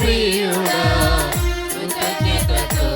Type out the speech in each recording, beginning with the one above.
ప్రియుడా. కృతజ్ఞతతో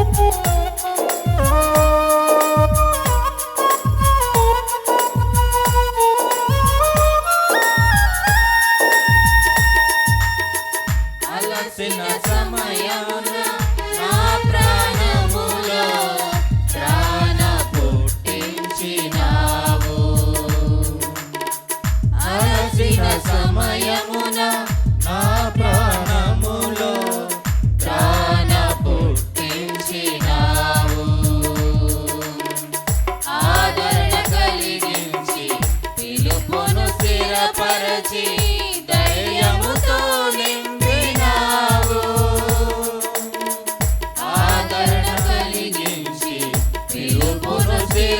Woo-hoo!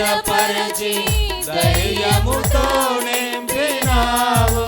స్థిరపరిచి ధైర్యముతో నింపినావు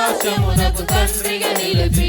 ఆకాశమునకు తండ్రిగా నిలిపి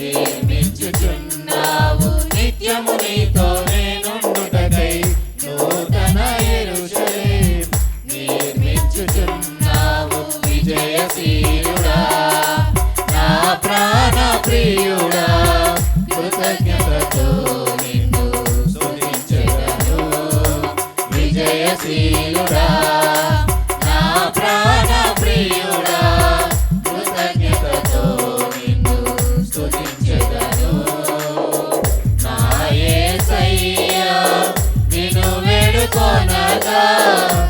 Demetri Dön Oh.